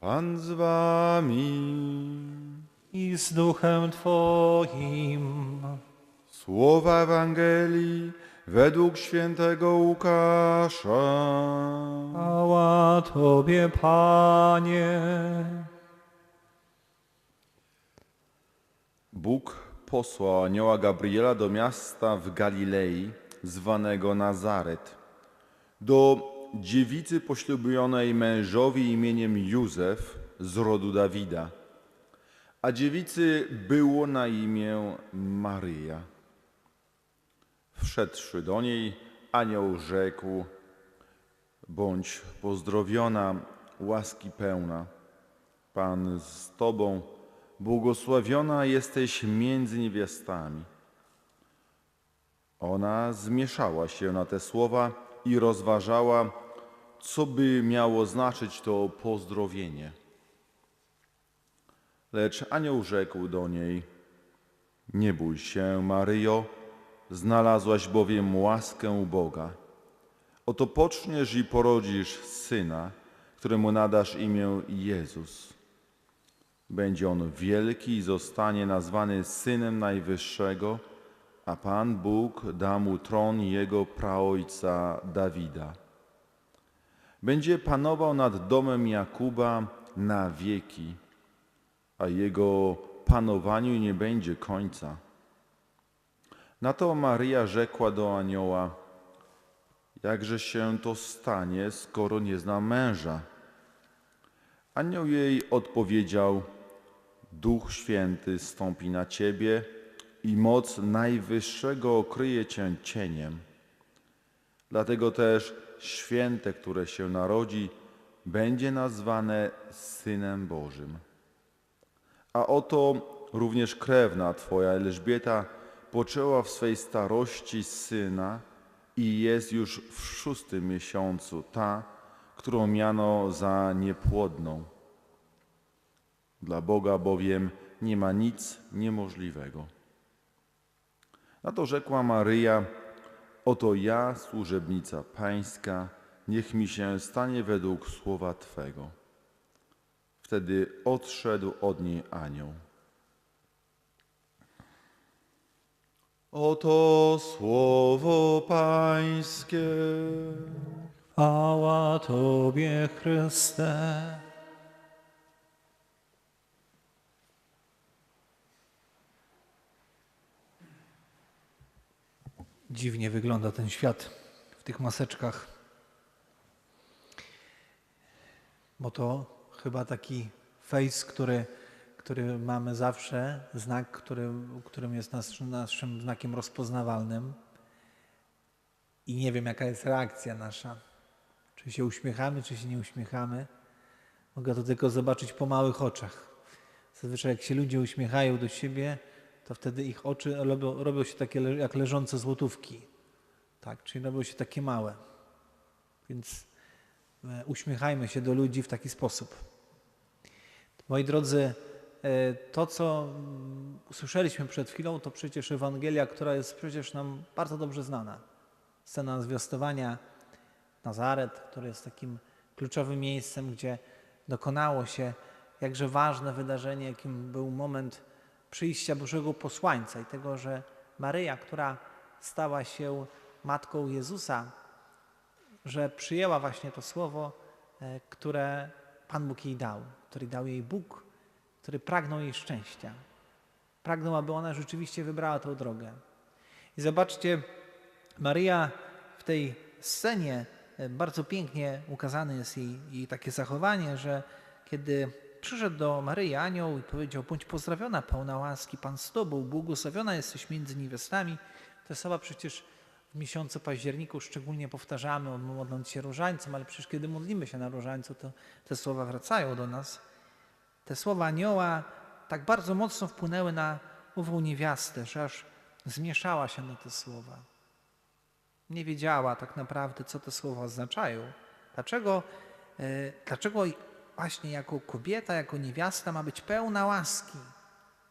Pan z wami. i z duchem Twoim. Słowa Ewangelii według świętego Łukasza. Chwała Tobie, Panie. Bóg posłał anioła Gabriela do miasta w Galilei zwanego Nazaret, do dziewicy poślubionej mężowi imieniem Józef z rodu Dawida. A dziewicy było na imię Maryja. Wszedłszy do niej, anioł rzekł: Bądź pozdrowiona, łaski pełna. Pan z Tobą, błogosławiona jesteś między niewiastami. Ona zmieszała się na te słowa i rozważała, co by miało znaczyć to pozdrowienie. Lecz anioł rzekł do niej: Nie bój się, Maryjo, znalazłaś bowiem łaskę Boga. Oto poczniesz i porodzisz syna, któremu nadasz imię Jezus. Będzie on wielki i zostanie nazwany Synem Najwyższego, a Pan Bóg da mu tron jego praojca Dawida. Będzie panował nad domem Jakuba na wieki, a jego panowaniu nie będzie końca. Na to Maryja rzekła do anioła: Jakże się to stanie, skoro nie zna męża? Anioł jej odpowiedział: Duch Święty stąpi na ciebie i moc Najwyższego okryje cię cieniem. Dlatego też święte, które się narodzi, będzie nazwane Synem Bożym. A oto również krewna Twoja Elżbieta poczęła w swej starości syna i jest już w szóstym miesiącu ta, którą miano za niepłodną. Dla Boga bowiem nie ma nic niemożliwego. Na to rzekła Maryja, oto ja, służebnica pańska, niech mi się stanie według słowa Twego. Wtedy odszedł od niej anioł. Oto słowo pańskie. Chwała Tobie, Chryste. Dziwnie wygląda ten świat w tych maseczkach. Bo to chyba taki face, który, który mamy zawsze, znak, który, którym jest nas, naszym znakiem rozpoznawalnym. I nie wiem, jaka jest reakcja nasza. Czy się uśmiechamy, czy się nie uśmiechamy. Mogę to tylko zobaczyć po małych oczach. Zazwyczaj jak się ludzie uśmiechają do siebie, to wtedy ich oczy robią, robią się takie jak leżące złotówki. Tak, czyli robią się takie małe. Więc e, uśmiechajmy się do ludzi w taki sposób. Moi drodzy, e, to co mm, usłyszeliśmy przed chwilą, to przecież Ewangelia, która jest przecież nam bardzo dobrze znana. Scena zwiastowania Nazaret, który jest takim kluczowym miejscem, gdzie dokonało się jakże ważne wydarzenie, jakim był moment przyjścia Bożego Posłańca i tego, że Maryja, która stała się matką Jezusa, że przyjęła właśnie to słowo, e, które Pan Bóg jej dał, który dał jej Bóg, który pragnął jej szczęścia. Pragnął, aby ona rzeczywiście wybrała tę drogę. I zobaczcie, Maryja w tej scenie e, bardzo pięknie ukazane jest jej, jej takie zachowanie, że kiedy przyszedł do Maryi anioł i powiedział, bądź pozdrowiona, pełna łaski, Pan z Tobą, błogosławiona jesteś między niewiastami, te słowa przecież w miesiącu październiku szczególnie powtarzamy, modląc się różańcem, ale przecież kiedy modlimy się na różańcu, to te słowa wracają do nas. Te słowa anioła tak bardzo mocno wpłynęły na ową niewiastę, że aż zmieszała się na te słowa nie wiedziała tak naprawdę, co te słowa oznaczają. Dlaczego, e, dlaczego właśnie jako kobieta, jako niewiasta ma być pełna łaski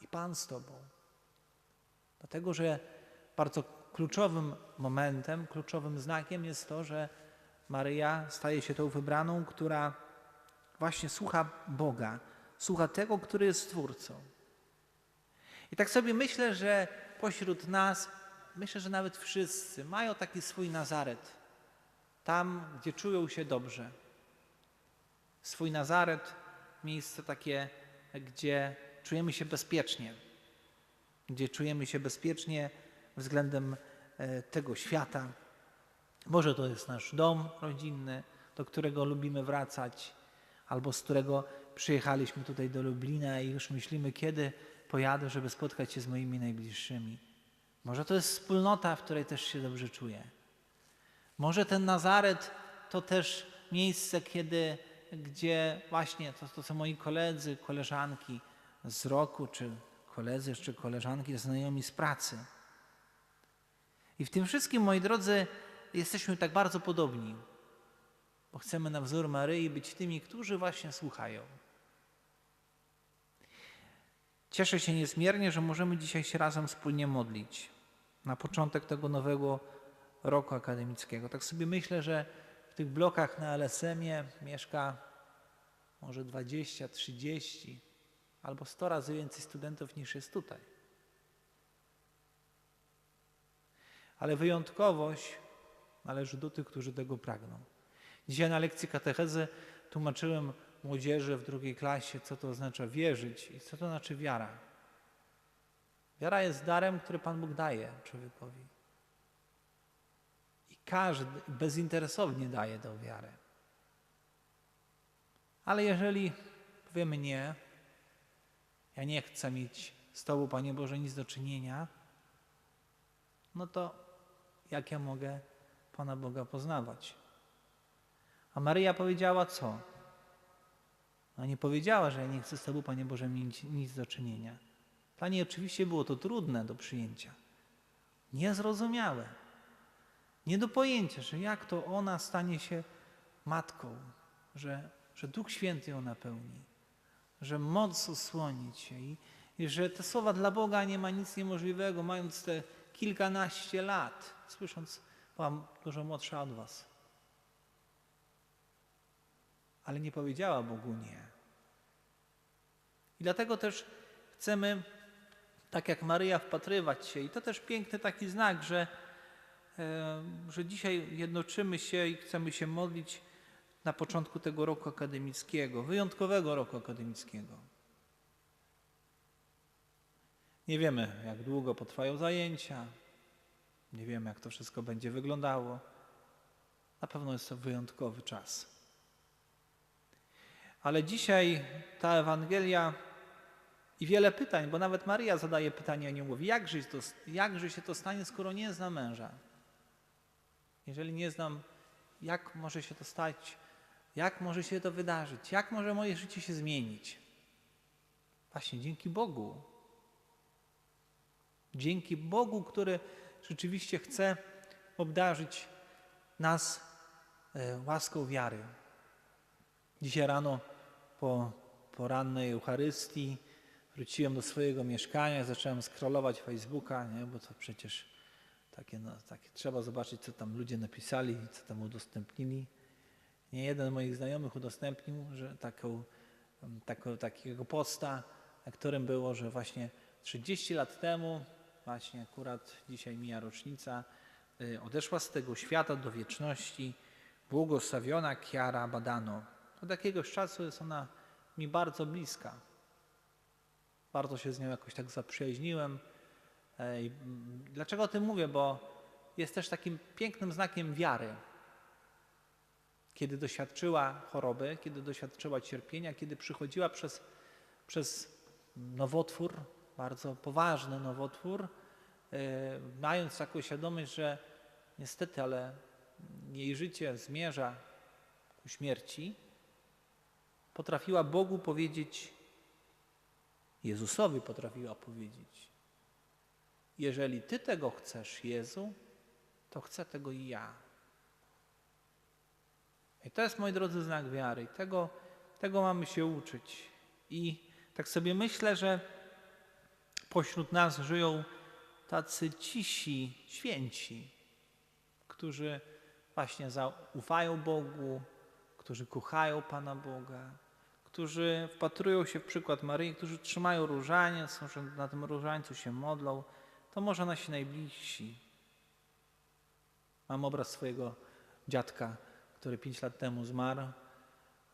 i Pan z Tobą? Dlatego, że bardzo kluczowym momentem, kluczowym znakiem jest to, że Maryja staje się tą wybraną, która właśnie słucha Boga, słucha tego, który jest Stwórcą. I tak sobie myślę, że pośród nas, myślę, że nawet wszyscy mają taki swój Nazaret, tam, gdzie czują się dobrze. Swój Nazaret, miejsce takie, gdzie czujemy się bezpiecznie, gdzie czujemy się bezpiecznie względem e, tego świata. Może to jest nasz dom rodzinny, do którego lubimy wracać, albo z którego przyjechaliśmy tutaj do Lublina i już myślimy, kiedy pojadę, żeby spotkać się z moimi najbliższymi. Może to jest wspólnota, w której też się dobrze czuję. Może ten Nazaret to też miejsce, kiedy, gdzie właśnie to, to są moi koledzy, koleżanki z roku, czy koledzy, jeszcze koleżanki, znajomi z pracy. I w tym wszystkim, moi drodzy, jesteśmy tak bardzo podobni, bo chcemy na wzór Maryi być tymi, którzy właśnie słuchają. Cieszę się niezmiernie, że możemy dzisiaj się razem wspólnie modlić na początek tego nowego roku akademickiego. Tak sobie myślę, że tych blokach na LSM-ie mieszka może 20, 30 albo 100 razy więcej studentów niż jest tutaj. Ale wyjątkowość należy do tych, którzy tego pragną. Dzisiaj na lekcji katechezy tłumaczyłem młodzieży w drugiej klasie, co to oznacza wierzyć i co to znaczy wiara. Wiara jest darem, który Pan Bóg daje człowiekowi. Każdy bezinteresownie daje tę wiarę. Ale jeżeli powiemy nie, ja nie chcę mieć z Tobą, Panie Boże, nic do czynienia, no to jak ja mogę Pana Boga poznawać? A Maryja powiedziała co? No nie powiedziała, że ja nie chcę z Tobą, Panie Boże, mieć nic do czynienia. Dla niej oczywiście było to trudne do przyjęcia. Niezrozumiałe. Nie do pojęcia, że jak to ona stanie się matką, że, że Duch Święty ją napełni, że moc osłoni Cię i, i że te słowa dla Boga nie ma nic niemożliwego, mając te kilkanaście lat, słysząc, byłam dużo młodsza od Was. Ale nie powiedziała Bogu nie. I dlatego też chcemy, tak jak Maryja, wpatrywać się. I to też piękny taki znak, że, że dzisiaj jednoczymy się i chcemy się modlić na początku tego roku akademickiego, wyjątkowego roku akademickiego. Nie wiemy, jak długo potrwają zajęcia, nie wiemy, jak to wszystko będzie wyglądało. Na pewno jest to wyjątkowy czas. Ale dzisiaj ta Ewangelia i wiele pytań, bo nawet Maryja zadaje pytanie, a nie mówi, jakże, to, jakże się to stanie, skoro nie znam męża? Jeżeli nie znam, jak może się to stać? Jak może się to wydarzyć? Jak może moje życie się zmienić? Właśnie dzięki Bogu. Dzięki Bogu, który rzeczywiście chce obdarzyć nas e, łaską wiary. Dzisiaj rano po porannej Eucharystii wróciłem do swojego mieszkania, zacząłem scrollować Facebooka, nie? bo to przecież takie, no, takie, trzeba zobaczyć, co tam ludzie napisali co tam udostępnili. Nie jeden z moich znajomych udostępnił że taką, taką, takiego posta, na którym było, że właśnie 30 lat temu, właśnie akurat dzisiaj mija rocznica, y, odeszła z tego świata do wieczności błogosławiona Chiara Badano. Od jakiegoś czasu jest ona mi bardzo bliska. Bardzo się z nią jakoś tak zaprzyjaźniłem. Dlaczego o tym mówię? Bo jest też takim pięknym znakiem wiary. Kiedy doświadczyła choroby, kiedy doświadczyła cierpienia, kiedy przychodziła przez, przez nowotwór, bardzo poważny nowotwór, e, mając taką świadomość, że niestety, ale jej życie zmierza ku śmierci, potrafiła Bogu powiedzieć, Jezusowi potrafiła powiedzieć: Jeżeli Ty tego chcesz, Jezu, to chcę tego i ja. I to jest, moi drodzy, znak wiary. I tego, tego mamy się uczyć. I tak sobie myślę, że pośród nas żyją tacy cisi, święci, którzy właśnie zaufają Bogu, którzy kochają Pana Boga, którzy wpatrują się w przykład Maryi, którzy trzymają różaniec, na tym różańcu się modlą, to może nasi najbliżsi. Mam obraz swojego dziadka, który pięć lat temu zmarł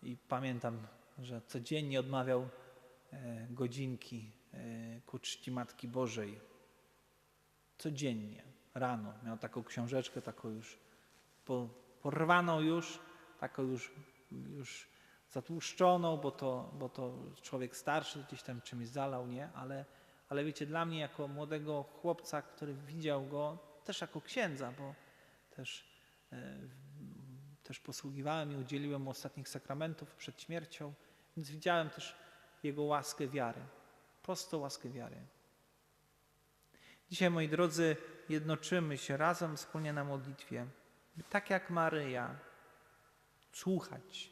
i pamiętam, że codziennie odmawiał e, godzinki e, ku czci Matki Bożej. Codziennie, rano. Miał taką książeczkę, taką już po, porwaną już, taką już, już zatłuszczoną, bo to, bo to człowiek starszy gdzieś tam czymś zalał, nie? Ale, ale wiecie, dla mnie jako młodego chłopca, który widział go też jako księdza, bo też, e, też posługiwałem i udzieliłem mu ostatnich sakramentów przed śmiercią, więc widziałem też jego łaskę wiary, prostą łaskę wiary. Dzisiaj, moi drodzy, jednoczymy się razem wspólnie na modlitwie, tak jak Maryja, słuchać,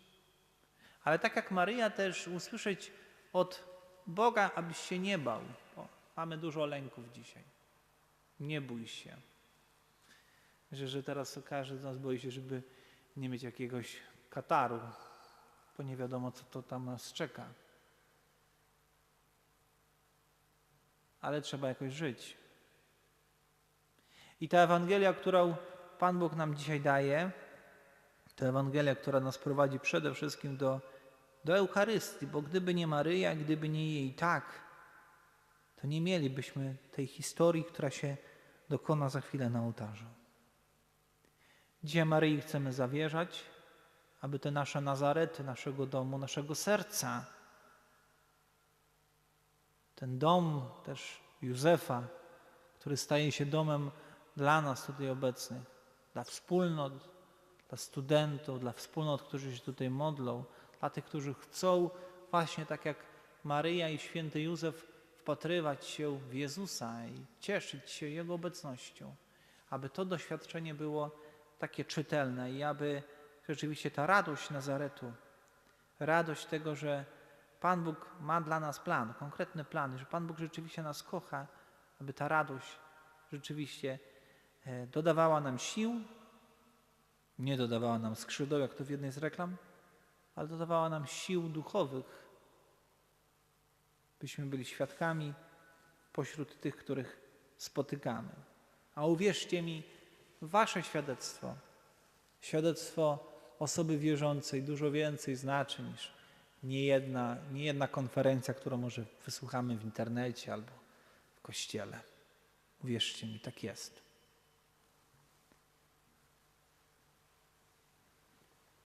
ale tak jak Maryja też usłyszeć od Boga, abyś się nie bał, mamy dużo lęków dzisiaj. Nie bój się. Że, że teraz każdy z nas boi się, żeby nie mieć jakiegoś kataru, bo nie wiadomo, co to tam nas czeka. Ale trzeba jakoś żyć. I ta Ewangelia, którą Pan Bóg nam dzisiaj daje, to Ewangelia, która nas prowadzi przede wszystkim do, do Eucharystii, bo gdyby nie Maryja, gdyby nie jej tak, to nie mielibyśmy tej historii, która się dokona za chwilę na ołtarzu. Dzisiaj Maryi chcemy zawierzać, aby te nasze Nazarety, naszego domu, naszego serca, ten dom też Józefa, który staje się domem dla nas tutaj obecnych, dla wspólnot, dla studentów, dla wspólnot, którzy się tutaj modlą, dla tych, którzy chcą właśnie tak jak Maryja i święty Józef wpatrywać się w Jezusa i cieszyć się Jego obecnością, aby to doświadczenie było takie czytelne i aby rzeczywiście ta radość Nazaretu, radość tego, że Pan Bóg ma dla nas plan, konkretny plan, że Pan Bóg rzeczywiście nas kocha, aby ta radość rzeczywiście e, dodawała nam sił, nie dodawała nam skrzydeł, jak to w jednej z reklam, ale dodawała nam sił duchowych, byśmy byli świadkami pośród tych, których spotykamy. A uwierzcie mi, wasze świadectwo, świadectwo osoby wierzącej dużo więcej znaczy niż niejedna, niejedna konferencja, którą może wysłuchamy w internecie albo w kościele. Uwierzcie mi, tak jest.